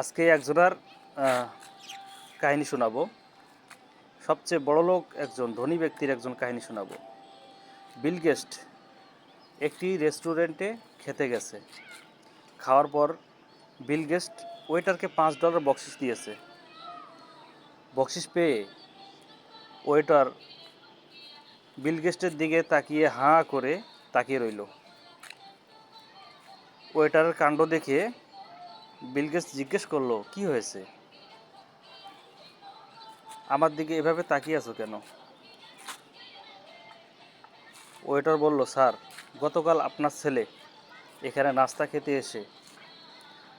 আজকে একজনের কাহিনী শোনাবো। সবচেয়ে বড় লোক একজন, ধনী ব্যক্তির একজন কাহিনী শোনাবো। বিল গেস্ট একটি রেস্টুরেন্টে খেতে গেছে। খাওয়ার পর বিল গেস্ট ওয়েটারকে পাঁচ ডলার বকশিস দিয়েছে। বকশিস পেয়ে ওয়েটার বিল গেস্টের দিকে তাকিয়ে হাঁ করে তাকিয়ে রইল। ওয়েটারের কাণ্ড দেখে বিল গেটস জিজ্ঞেস করল, কি হয়েছে? আমার দিকে এভাবে তাকিয়ে আছো কেন? ওয়েটার বলল, স্যার, গতকাল আপনার ছেলে এখানে নাস্তা খেতে এসে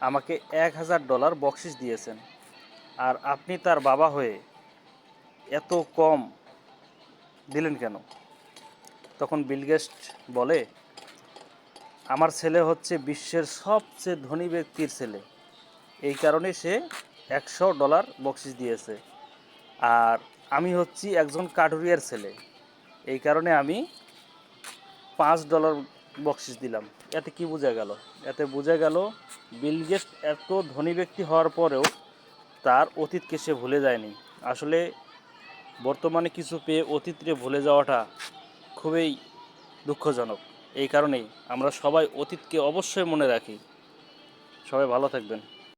আমাকে এক হাজার ডলার বকশিস দিয়েছেন আর আপনি তার বাবা হয়ে এত কম দিলেন কেন? তখন বিলগেস্ট বলে, আমার ছেলে হচ্ছে বিশ্বের সবচেয়ে ধনী ব্যক্তির ছেলে। এই কারণে সে একশো ডলার বকশিস দিয়েছে। আর আমি হচ্ছি একজন কাঠুরিয়ার ছেলে। এই কারণে আমি পাঁচ ডলার বকশিস দিলাম। এতে কি বোঝা গেল? এতে বোঝা গেল বিল গেটস এত ধনী ব্যক্তি হওয়ার পরেও তার অতীতকে সে ভুলে যায়নি। আসলে বর্তমানে কিছু পেয়ে অতীতকে ভুলে যাওয়াটা খুবই দুঃখজনক। এই কারণেই আমরা সবাই অতীতকে অবশ্যই মনে রাখি। সবাই ভালো থাকবেন।